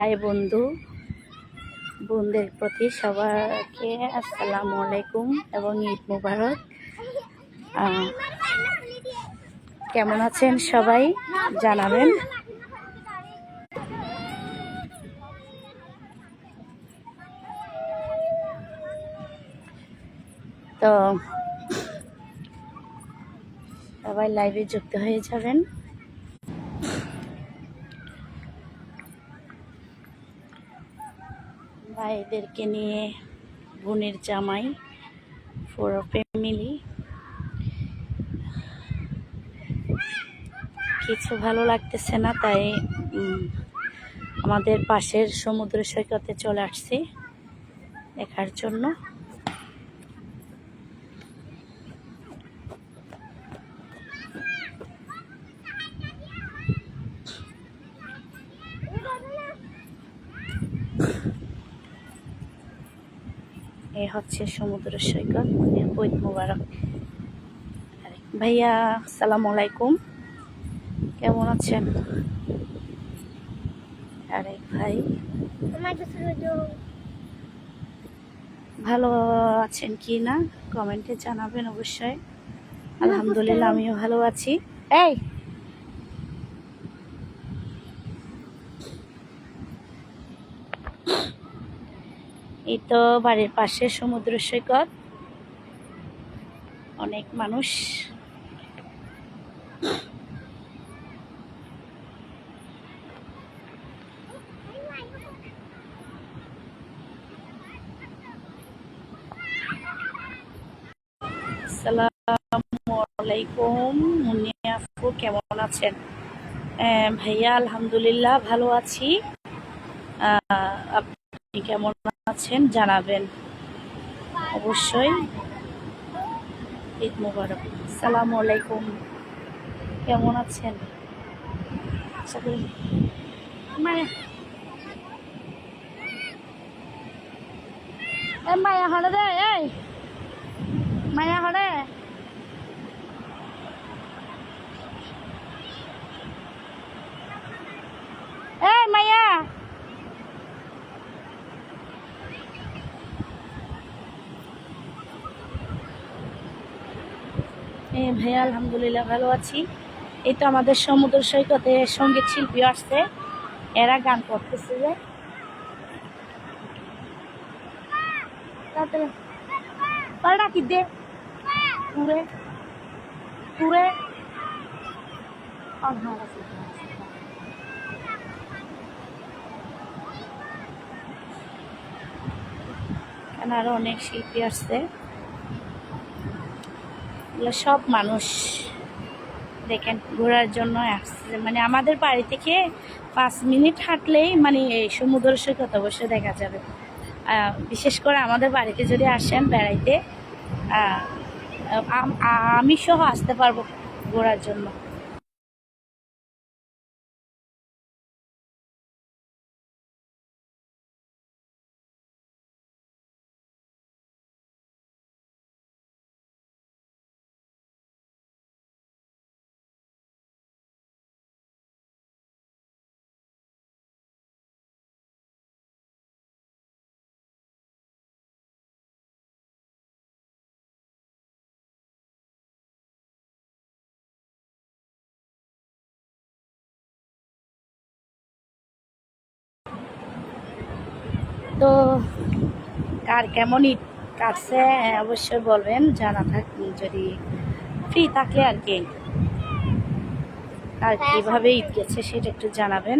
ভাই বন্ধু। বোনদের প্রতি সবাইকে আসসালামু আলাইকুম এবং ঈদ মুবারক। কেমন আছেন সবাই? জানাবেন। তো সবাই লাইভে যুক্ত হয়ে যাবেন। ভাইদেরকে নিয়ে বোনের জামাই পুরো ফ্যামিলি কিছু ভালো লাগতেছে না, তাই আমাদের পাশের সমুদ্র সৈকতে চলে আসছি দেখার জন্য। এ হচ্ছে সমুদ্র সৈকত ঈদ মুবারক। ভাইয়া আসসালামু আলাইকুম। কেমন আছেন? আরে ভাই। ভালো আছেন কি না? কমেন্টে জানাবেন অবশ্যই। আলহামদুলিল্লাহ আমিও ভালো আছি। এই এই তো বাড়ির পাশে সমুদ্র সৈকত। অনেক মানুষ। কেমন আছেন? ভাইয়া, আলহামদুলিল্লাহ, ভালো আছি। আপনি কেমন আছেন জানাবেন। অবশ্যই। ঈদ মুবারক। সালামু আলাইকুম। কেমন আছেন? মায়া হলে দে মায়া হলে এই মায়া এ ভাইয়া আলহামদুলিল্লাহ ভালো আছি। এই তো আমাদের সমুদ্র সৈকতে সংগীত শিল্পী আসছে। এরা গান করতেছে যে। পাল্টা দে? পুরে। পুরে। আরও অনেক শিল্পী আসছে। এগুলো সব মানুষ দেখেন ঘোরার জন্য আসছে। মানে আমাদের বাড়ি থেকে পাঁচ মিনিট হাঁটলেই মানে এই সমুদ্র সৈকত অবশ্যই দেখা যাবে। বিশেষ করে আমাদের বাড়িতে যদি আসেন বেড়াইতে আমি সহ আসতে পারব ঘোরার জন্য। তো কার কেমন ঈদ কাটছে হ্যাঁ, অবশ্যই বলবেন জানা থাক যদি ফ্রি থাকলে আর কি আর কীভাবে ঈদ গেছে সেটা একটু জানাবেন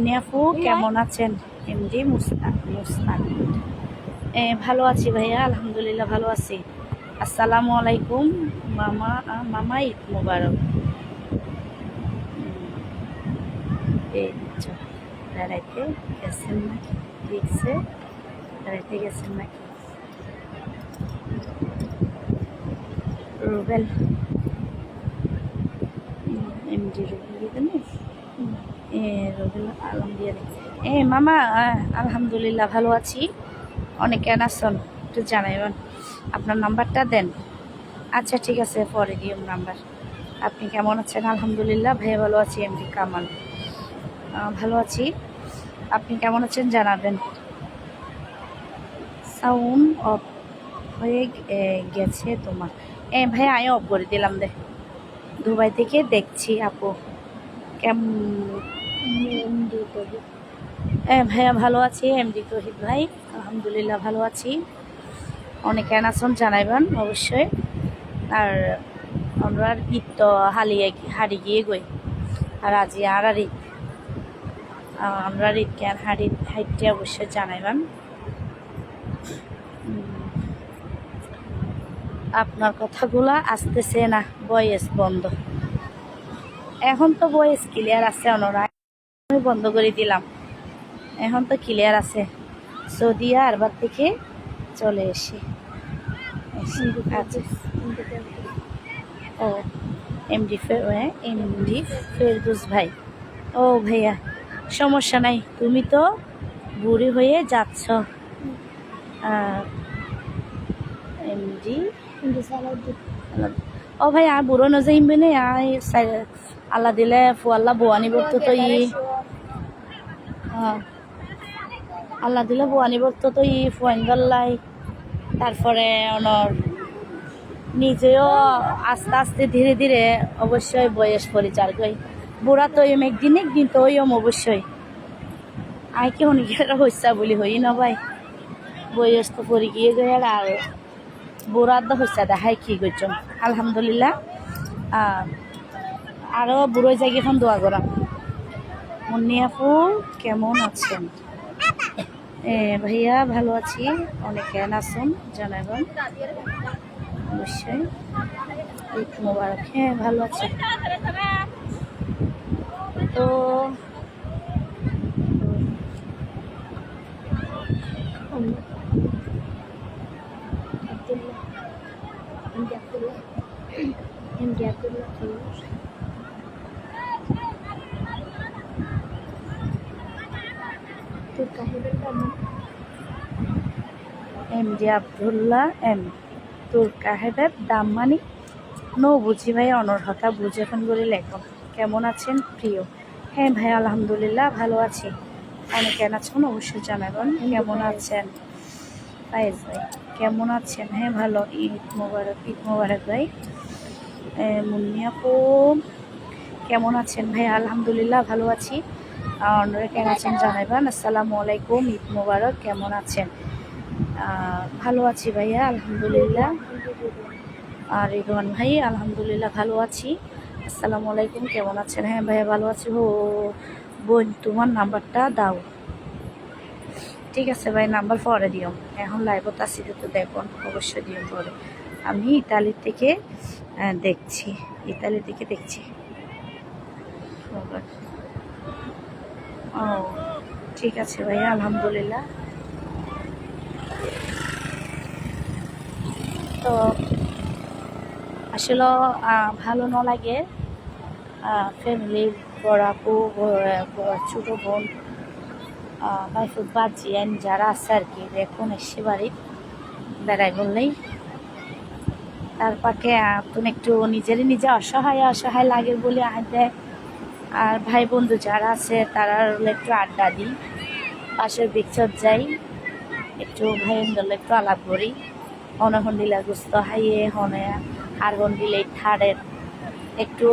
নেফু কেমন আছেন এমডি মুস্তাক মুস্তাক ভালো আছি ভাইয়া আলহামদুলিল্লাহ ভালো আছি আসসালামু আলাইকুম মামা মামা ঈদ মুবারক রুবেল। এমডি রুবেল এ আলম দিয়ে এ, মামা আলহামদুলিল্লাহ ভালো আছি। অনেক কেন একটু জানাইবেন। আপনার নাম্বারটা দেন। আচ্ছা ঠিক আছে, পরে দিও নাম্বার। আপনি কেমন আছেন? আলহামদুলিল্লাহ, ভাইয়া ভালো আছি এমডি কামাল। ভালো আছি। আপনি কেমন আছেন জানাবেন। সাউন্ড অফ হয়ে গেছে তোমার। এ ভাইয়া আমি অফ করে দিলাম দে। দুবাই থেকে দেখছি আপু। কেমন এ, ভাইয়া ভালো আছি এমডি তহিদ ভাই। আলহামদুলিল্লাহ ভালো আছি। অনেক আছেন জানাইবেন অবশ্যই। আর আমরা ঈদ তো হালিয়ে হারি গিয়ে গই। আর আজি আর আর আমরা ঈদ জ্ঞান হারি হাইটে অবশ্যই জানাইবেন আপনার কথাগুলা আসতেছে না বয়েস বন্ধ। এখন তো বয়েস ক্লিয়ার আছে অনরা। আমি বন্ধ করে দিলাম। এখন তো ক্লিয়ার আছে। সৌদিয়া আরবার থেকে চলে এসে। এসে, আচ্ছা। ও এমডি এমডি ফেরদুস ভাই। ও ভাইয়া। সমস্যা নাই। তুমি তো বুড়ি হয়ে যাচ্ছ। এমডি? ও ভাই, আর বুড়ো নজাইম বেনে আই আল্লাহ দিলে ফুয়াল্লা বোয়ানি বলতো তো ই। আল্লাহ দিলে বোয়ানি বলতো তো ই ফুয়াইন গল্লাই তারপরে অনর নিজেও আস্তে আস্তে ধীরে ধীরে অবশ্যই বয়স পরিচার করি। বুড়া তো এম একদিন একদিন তো ওইম অবশ্যই আই কি অনেকের হইসা বলি হই না ভাই। বয়স তো পরি গিয়ে গিয়ে আর বুড়ার তো হইসা দেখাই কি করছম। আলহামদুলিল্লাহ। আরও বুড়ো জায়গা এখন দোয়া করা মুন্নি আপু কেমন আছেন? এ, ভাইয়া ভালো আছি। অনেকে আছেন জানাবেন অবশ্যই। মোবারক। হ্যাঁ ভালো আছে। তো এম জি আবদুল্লাহ, এম। তোর কাহেবের দাম মানি নো বুঝি ভাই, অনর্হতা বুঝে এখন বলে লেখো। কেমন আছেন? প্রিয়। হ্যাঁ ভাই, আলহামদুলিল্লাহ ভালো আছি। অনেকে আছেন, অবশ্যই জানাবেন। কেমন আছেন? ফাইজ ভাই, কেমন আছেন? হ্যাঁ ভালো। ঈদ মোবারক ঈদ মোবারক ভাই। মুন্নি আপু, কেমন আছেন? ভাই, আলহামদুলিল্লাহ ভালো আছি। আপনারা কেমন আছেন জানাবেন। আসসালামু আলাইকুম, ঈদ মোবারক, কেমন আছেন? ভালো আছি ভাইয়া, আলহামদুলিল্লাহ। আর রিদওয়ান ভাই, আলহামদুলিল্লাহ ভালো আছি। আসসালামু আলাইকুম, কেমন আছেন? হ্যাঁ ভাইয়া, ভালো আছি। ও বোন, তোমার নাম্বারটা দাও। ঠিক আছে ভাই, নাম্বার পরে দিও। এখন লাইভত আসি তো দেখুন অবশ্যই দিও পরে। আমি ইতালি থেকে দেখছি। ইতালি থেকে দেখছি। ও, ঠিক আছে ভাইয়া, আলহামদুলিল্লাহ। তো আসলে ভালো না লাগে ফ্যামিলির বড় আপু, ব- ব- ছোটো বোন বাইফুট বাজিয়ান যারা আছে আর কি দেখুন এসে বাড়ি বেড়াই বললেই। তার পাকে আপনি একটু নিজেরই নিজে অসহায় অসহায় লাগে বলে আহ দেয় আর ভাই বন্ধু যারা আছে, তারা একটু আড্ডা দিই, পাশের বিচ্ছদ যাই, একটু ভাই বন্ধুর একটু আলাপ করি। হনে হন্ডিলা গুস্ত হাইয়ে, হনে আর হন্ডিলে ঠাড়ের। একটু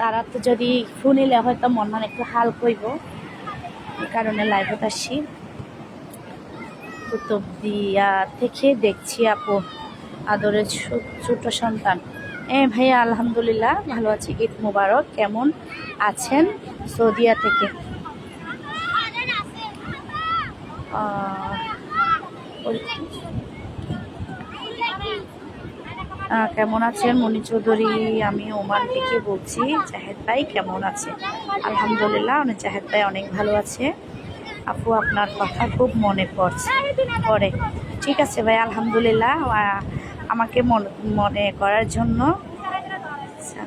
তারা তো যদি শুনিলে হয়তো মন মানে একটু হাল কইব এই কারণে লাইভত আসি কুতুব দিয়া থেকে দেখছি আপু, আদরের ছোট সন্তান। এ ভাইয়া, আলহামদুলিল্লাহ, ভালো আছি। ঈদ মুবারক। কেমন আছেন সৌদিয়া থেকে? কেমন আছেন? মনি চৌধুরী, আমি ওমান থেকে বলছি। জাহেদ ভাই, কেমন আছে? আলহামদুলিল্লাহ, অনেক জাহেদ ভাই অনেক ভালো আছে। আপু, আপনার কথা খুব মনে পড়ছে। পড়ে ঠিক আছে ভাই, আলহামদুলিল্লাহ। আমাকে মন- করার জন্য। আচ্ছা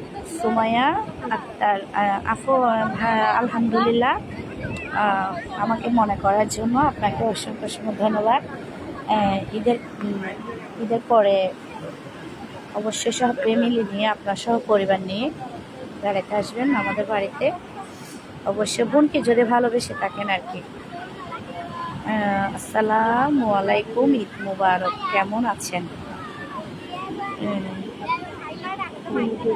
সুমাইয়া আক্তার হ্যাঁ, আলহামদুলিল্লাহ। আমাকে মনে করার জন্য আপনাকে অসংখ্য অসংখ্য ধন্যবাদ। ঈদের ঈদের পরে অবশ্যই সব ফ্যামিলি নিয়ে আপনার সহ পরিবার নিয়ে বেড়াতে আসবেন আমাদের বাড়িতে। অবশ্যই বোনকে যদি ভালোবেসে থাকেন আর কি। আসসালামু আলাইকুম ঈদ মুবারক। কেমন আছেন? ইউটিউব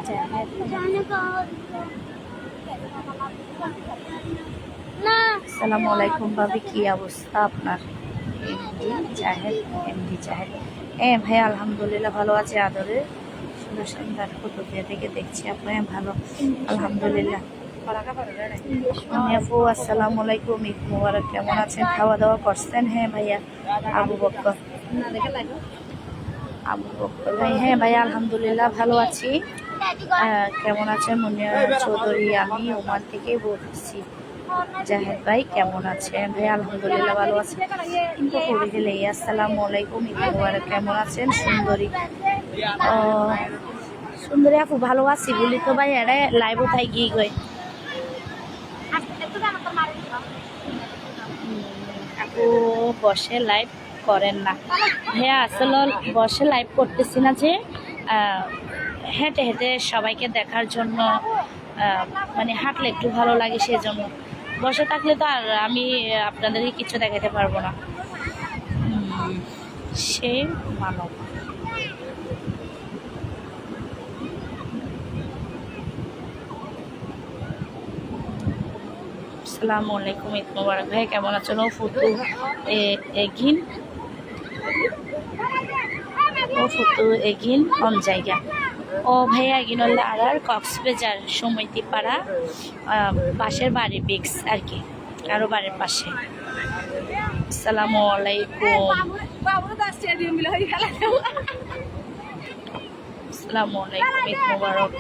আলাইকুম কি অবস্থা আপনার? হ্যাঁ আলহামদুলিল্লাহ ভালো আছে সুন্দর সুন্দর থেকে দেখছি আপনার ভালো। আলহামদুলিল্লাহ। আপু, আসসালামু আলাইকুম কেমন আছেন? খাওয়া দাওয়া করছেন? হ্যাঁ ভাইয়া, আবু বক্কর। আবু ভাই হ্যাঁ ভাইয়া আলহামদুলিল্লাহ ভালো আছি। কেমন আছেন? মুনিয়া চৌধুরী আমি ওমান থেকে বলছি। জাহেদ ভাই কেমন আছেন? ভাই আলহামদুলিল্লাহ ভালো আছেন কিন্তু পড়ে গেলে আসসালামু আলাইকুম মুবারক। কেমন আছেন? সুন্দরী। সুন্দরী আপু ভালো আছি বলি তো ভাই এরা লাইভ তাই গিয়ে গই আপু বসে লাইভ করেন না। হ্যাঁ আসলে বসে লাইভ করতেছি না যে হেঁটে হেঁটে সবাইকে দেখার জন্য মানে হাঁটলে একটু ভালো লাগে সেই জন্য বসে থাকলে তো আর আমি আপনাদেরকে কিছু দেখাতে পারব না। সে মানব। আসসালামু আলাইকুম, ঈদ মোবারক। ভাই, কেমন আছেন? এ- এগিন। ও ফুতু এগিন অন জায়গা। ও ভাইয়া এগিন হলে আর কক্সবাজার সমিতি পাড়া আহ, পাশের বাড়ি বিক্স আর কি আরও বাড়ির পাশে। আসসালামু আলাইকুম। আসসালামু আলাইকুম ঈদ মোবারক।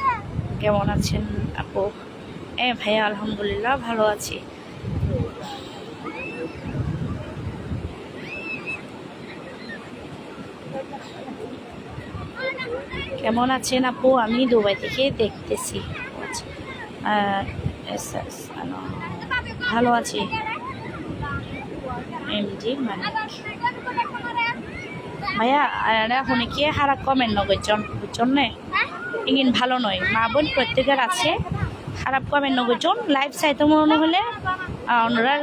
কেমন আছেন আপু? এ ভাইয়া আলহামদুলিল্লাহ ভালো আছি। কেমন আছেন আপু? আমি দুবাই থেকে দেখতেছি। ভালো আছি। এমজি মানে। ভাইয়া এরা শুনে কি হারা কমেন্ট নগরজন বুঝছেন ইগিন ভালো নয়। মা বোন প্রত্যেকের আছে। খারাপ কমেন্ট নগরজন লাইভ চাইতে মনে হলে ওনারা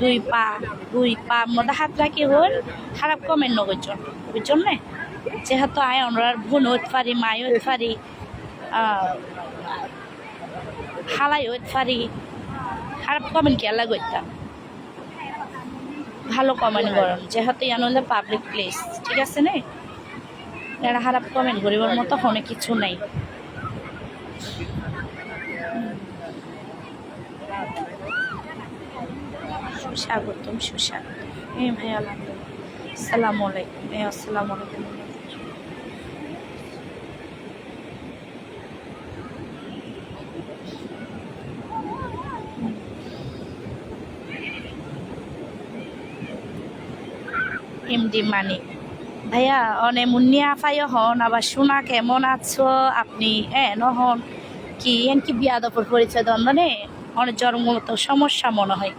দুই পা দুই পা মধ্যে হাত রাখি হল খারাপ কমেন্ট নগরজন বুঝছেন যেহেতু আয় ওনার বোন হতে পারি মাই হতে পারি হালাই হতে পারি খারাপ কমেন্ট আল্লাহ করতাম ভালো কমেন্ট করেন যেহেতু ইয়ান হলে পাবলিক প্লেস ঠিক আছে নে? এরা খারাপ কমেন্ট করিবার মতো অনেক কিছু নাই। সুস্বাগতম সুস্বাগতম। এ ভাই আলহামদুলিল্লাহ আসসালামু আলাইকুম। আসসালামু আলাইকুম। এমডি মানিক ভাইয়া, অনে মুন্নিয়া ফাইও হন, আবার সোনা কেমন আছো? আপনি হ্যাঁ নহন কি, এন কি বিয়া দপর পরিচয় দ্বন্দ্বনে অনেক জন্মগত সমস্যা মনে হয়।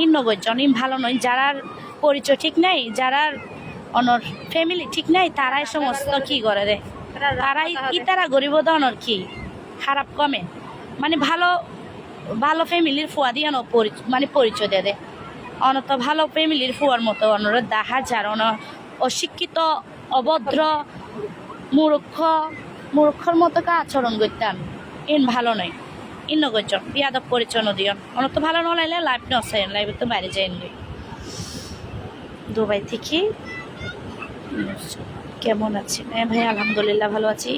ইন নগরজন ইন ভালো নয়। যারার পরিচয় ঠিক নাই, যারার অনর ফ্যামিলি ঠিক নাই, তারাই সমস্ত কি করে রে? তারাই কি তারা গরিব দনর কি? খারাপ কমে। মানে ভালো ভালো ফ্যামিলির ফুয়া দিয়ে মানে পরিচয় দেয় দেয় অনত ভালো ফ্যামিলির ফুয়ার মতো অনুরোধ দেখা যার অন অশিক্ষিত, অভদ্র, মূর্খ, মূর্খর মতো কা আচরণ করতাম। ইন ভালো নয়। ইন নগর বিয়াদব পরিচয় নদিয়ন অনত ভালো নলাইলে লাইফ নসাই লাইফে তো বাইরে যাই দুবাই থেকে কেমন আছেন? হ্যাঁ ভাই, আলহামদুলিল্লাহ ভালো আছি।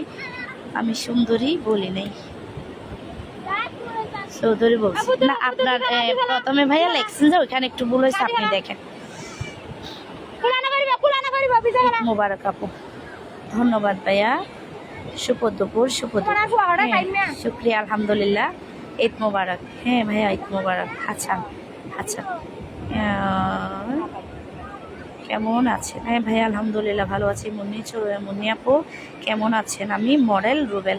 আমি সুন্দরী, বলি নাই। চৌধুরী বলছি। না আপনার প্রথমে ভাইয়া লেখছেন যে ওইখানে একটু ভুল হয়েছে আপনি দেখেন। মোবারক আপু। ধন্যবাদ ভাইয়া। শুভ দুপুর শুভ হ্যাঁ, শুক্রিয়া আলহামদুলিল্লাহ। ঈদ মোবারক। হ্যাঁ ভাইয়া ঈদ মোবারক। আচ্ছা আচ্ছা। কেমন আছেন? হ্যাঁ ভাইয়া আলহামদুলিল্লাহ ভালো আছি। মুন্নি মুন্নি আপু কেমন আছেন? আমি মডেল রুবেল।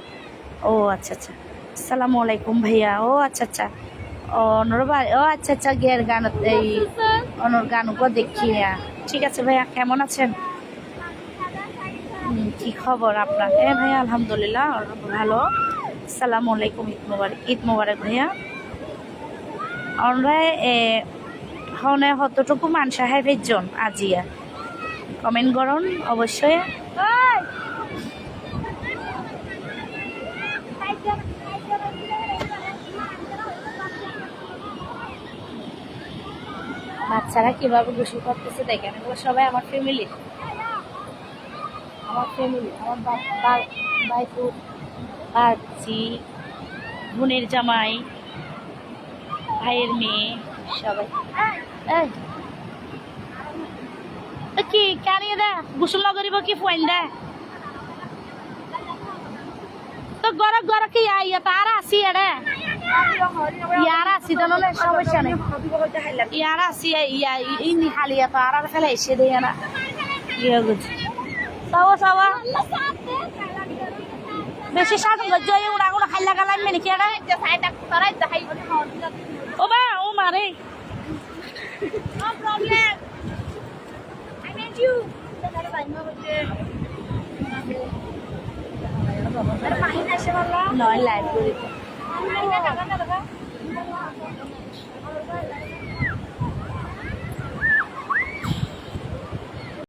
ও আচ্ছা আচ্ছা। আসসালামু আলাইকুম ভাইয়া। ও আচ্ছা আচ্ছা। ও নরবা ও আচ্ছা আচ্ছা গিয়ার গান, এই অনর গান উপর দেখি হ্যাঁ। ঠিক আছে ভাইয়া, কেমন আছেন? কি খবর আপনার? হ্যাঁ ভাইয়া, আলহামদুলিল্লাহ, ভালো। আসসালামু আলাইকুম, ঈদ মোবারক ঈদ মোবারক ভাইয়া। এ, হনে হতটুকু মানসা জন আজিয়া। কমেন্ট করুন, অবশ্যই। বাচ্চারা কীভাবে গোসল করতেছে দেখেন, এগুলো সবাই আমার ফ্যামিলি আমার ফ্যামিলি আমার ভাইপু বাচ্চি বোনের জামাই, ভাইয়ের মেয়ে, সবাই। কি কানিয়ে দে, গোসল নগরিব কি ফুয়াইন দে। তো গর গর কি আইয়া তার আসি এড়ে? ইয়ার আসি তো নলে সমস্যা নেই। ইয়ার আসি ইয়া ইনি হালিয়া তো আর আর ফেলে এসে দেয় না ইয়ে বুঝি সাওয়া সাওয়া বেশি সাধন জয় উড়া উড়া খাইলা গালাই মেনে কি এড়ে? ও বা ও মারে নয় লাইভ করি